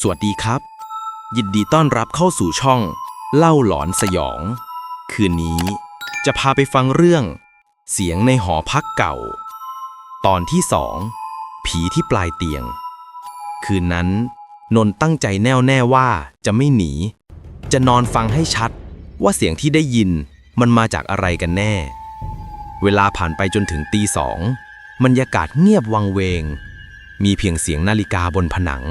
สวัสดีครับ ยินดีต้อนรับเข้าสู่ช่อง เล่าหลอนสยอง คืนนี้จะพาไปฟังเรื่อง เสียงในหอพักเก่า ตอนที่สองผีที่ปลายเตียง คืนนั้น นนท์ตั้งใจแน่วแน่ว่าจะไม่หนี จะนอนฟังให้ชัดว่าเสียงที่ได้ยินมันมาจากอะไรกันแน่ เวลาผ่านไปจนถึงตีสองบรรยากาศเงียบวังเวง มีเพียงเสียงนาฬิกาบนผนัง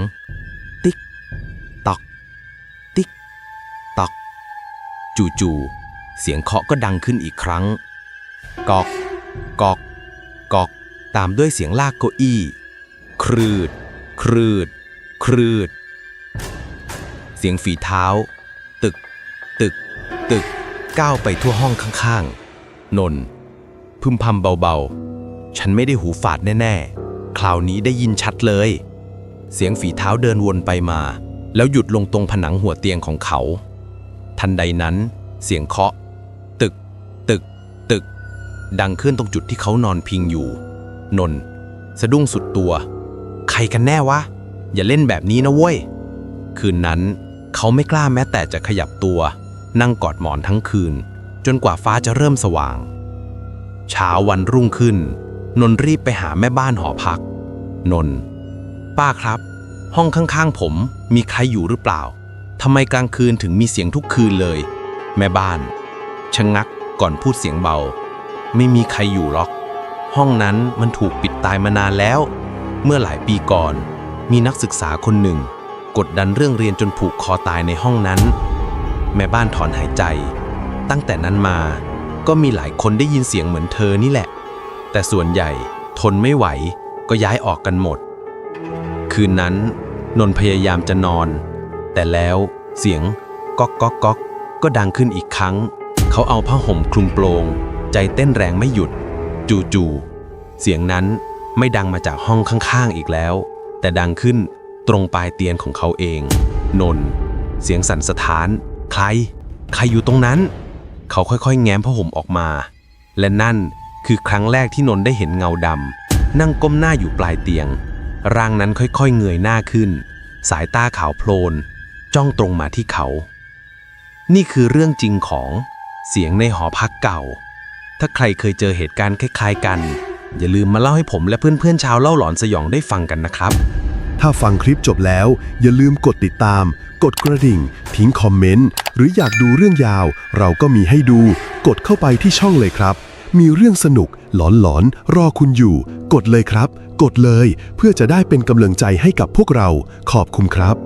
จู่ๆเสียงเคาะก็ดังขึ้นอีกครั้ง กอก กอก กอก ตามด้วยเสียงลากเก้าอี้ ครืด ครืด ครืด เสียงฝีเท้า ตึก ตึก ตึก ก้าวไปทั่วห้องข้างๆ นน พึมพำเบาๆ ฉันไม่ได้หูฝาดแน่ๆ คราวนี้ได้ยินชัดเลย เสียงฝีเท้าเดินวนไปมา แล้วหยุดลงตรงผนังหัวเตียงของเขา ทันใดนั้น เสียงเคาะ ตึก ตึก ตึก ดังขึ้นตรงจุดที่เขานอนพิงอยู่ นน์สะดุ้งสุดตัว ใครกันแน่วะ อย่าเล่นแบบนี้นะเว้ย คืนนั้น เขาไม่กล้าแม้แต่จะขยับตัว นั่งกอดหมอนทั้งคืน จนกว่าฟ้าจะเริ่มสว่าง เช้าวันรุ่งขึ้น นน์รีบไปหาแม่บ้านหอพัก นน์ป้าครับ ห้องข้างๆผมมีใครอยู่หรือเปล่า ทำไมกลางคืนถึงมีเสียงทุกคืนเลย แม่บ้าน ชะงักก่อนพูดเสียงเบา ไม่มีใครอยู่หรอก ห้องนั้นมันถูกปิดตายมานานแล้ว เมื่อหลายปีก่อน มีนักศึกษาคนหนึ่ง กดดันเรื่องเรียนจนผูกคอตายในห้องนั้น แม่บ้านถอนหายใจ ตั้งแต่นั้นมาก็มีหลายคนได้ยินเสียงเหมือนเธอนี่แหละ แต่ส่วนใหญ่ทนไม่ไหวก็ย้ายออกกันหมด คืนนั้นนนท์พยายามจะนอน แต่แล้วเสียงก๊อกก๊อกก๊อกก็ดังขึ้นอีกครั้ง เขาเอาผ้าห่มคลุมโปรง ใจเต้นแรงไม่หยุด จู่ๆเสียงนั้นไม่ดังมาจากห้องข้างๆอีกแล้ว แต่ดังขึ้นตรงปลายเตียงของเขาเอง นน เสียงสั่นสะท้าน ใคร ใครอยู่ตรงนั้น เขาค่อยๆ แง้มผ้าห่มออกมา และนั่นคือครั้งแรกที่นนได้เห็นเงาดำนั่งก้มหน้าอยู่ปลายเตียง ร่างนั้นค่อยๆ เงยหน้าขึ้น สายตาขาวโพลน จ้องตรงมาที่เขา นี่คือเรื่องจริงของเสียงในหอพักเก่า ถ้าใครเคยเจอเหตุการณ์คล้ายๆกัน อย่าลืมมาเล่าให้ผมและเพื่อนๆชาวเล่าหลอนสยองได้ฟังกันนะครับ ถ้าฟังคลิปจบแล้ว อย่าลืมกดติดตาม กดกระดิ่ง ทิ้งคอมเมนต์ หรืออยากดูเรื่องยาว เราก็มีให้ดู กดเข้าไปที่ช่องเลยครับ มีเรื่องสนุก หลอนๆ รอคุณอยู่ กดเลยครับ กดเลย เพื่อจะได้เป็นกำลังใจให้กับพวกเรา ขอบคุณครับ